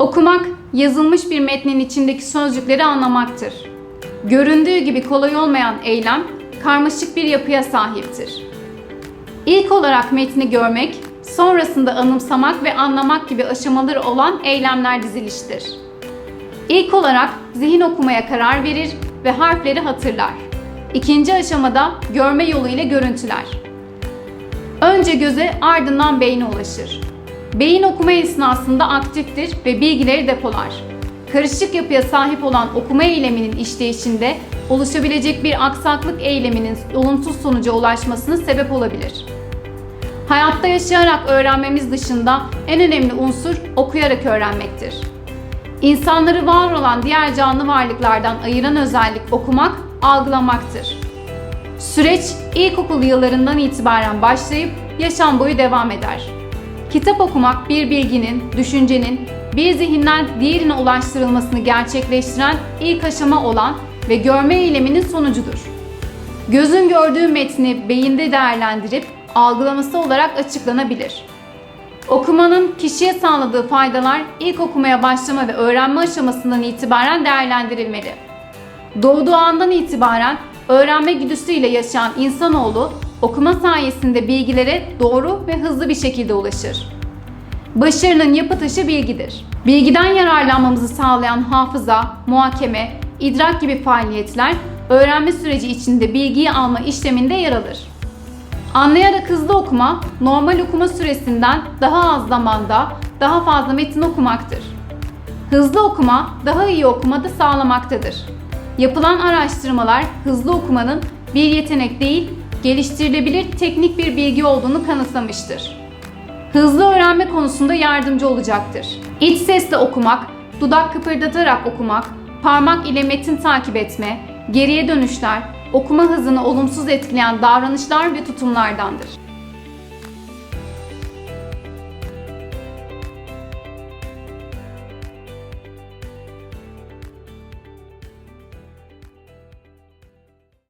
Okumak, yazılmış bir metnin içindeki sözcükleri anlamaktır. Göründüğü gibi kolay olmayan eylem, karmaşık bir yapıya sahiptir. İlk olarak metni görmek, sonrasında anımsamak ve anlamak gibi aşamaları olan eylemler diziliştir. İlk olarak zihin okumaya karar verir ve harfleri hatırlar. İkinci aşamada görme yoluyla görüntüler. Önce göze ardından beyne ulaşır. Beyin okuma esnasında aktiftir ve bilgileri depolar. Karışık yapıya sahip olan okuma eyleminin işleyişinde oluşabilecek bir aksaklık eyleminin olumsuz sonuca ulaşmasına sebep olabilir. Hayatta yaşayarak öğrenmemiz dışında en önemli unsur okuyarak öğrenmektir. İnsanları var olan diğer canlı varlıklardan ayıran özellik okumak, algılamaktır. Süreç ilkokul yıllarından itibaren başlayıp yaşam boyu devam eder. Kitap okumak bir bilginin, düşüncenin bir zihinden diğerine ulaştırılmasını gerçekleştiren ilk aşama olan ve görme eyleminin sonucudur. Gözün gördüğü metni beyinde değerlendirip algılaması olarak açıklanabilir. Okumanın kişiye sağladığı faydalar ilk okumaya başlama ve öğrenme aşamasından itibaren değerlendirilmeli. Doğduğu andan itibaren öğrenme güdüsüyle yaşayan insanoğlu okuma sayesinde bilgilere doğru ve hızlı bir şekilde ulaşır. Başarının yapı taşı bilgidir. Bilgiden yararlanmamızı sağlayan hafıza, muhakeme, idrak gibi faaliyetler öğrenme süreci içinde bilgiyi alma işleminde yer alır. Anlayarak hızlı okuma, normal okuma süresinden daha az zamanda daha fazla metin okumaktır. Hızlı okuma, daha iyi okumada sağlamaktadır. Yapılan araştırmalar hızlı okumanın bir yetenek değil, geliştirilebilir teknik bir bilgi olduğunu kanıtlamıştır. Hızlı öğrenme konusunda yardımcı olacaktır. İç sesle okumak, dudak kıpırdatarak okumak, parmak ile metin takip etme, geriye dönüşler, okuma hızını olumsuz etkileyen davranışlar ve tutumlardandır.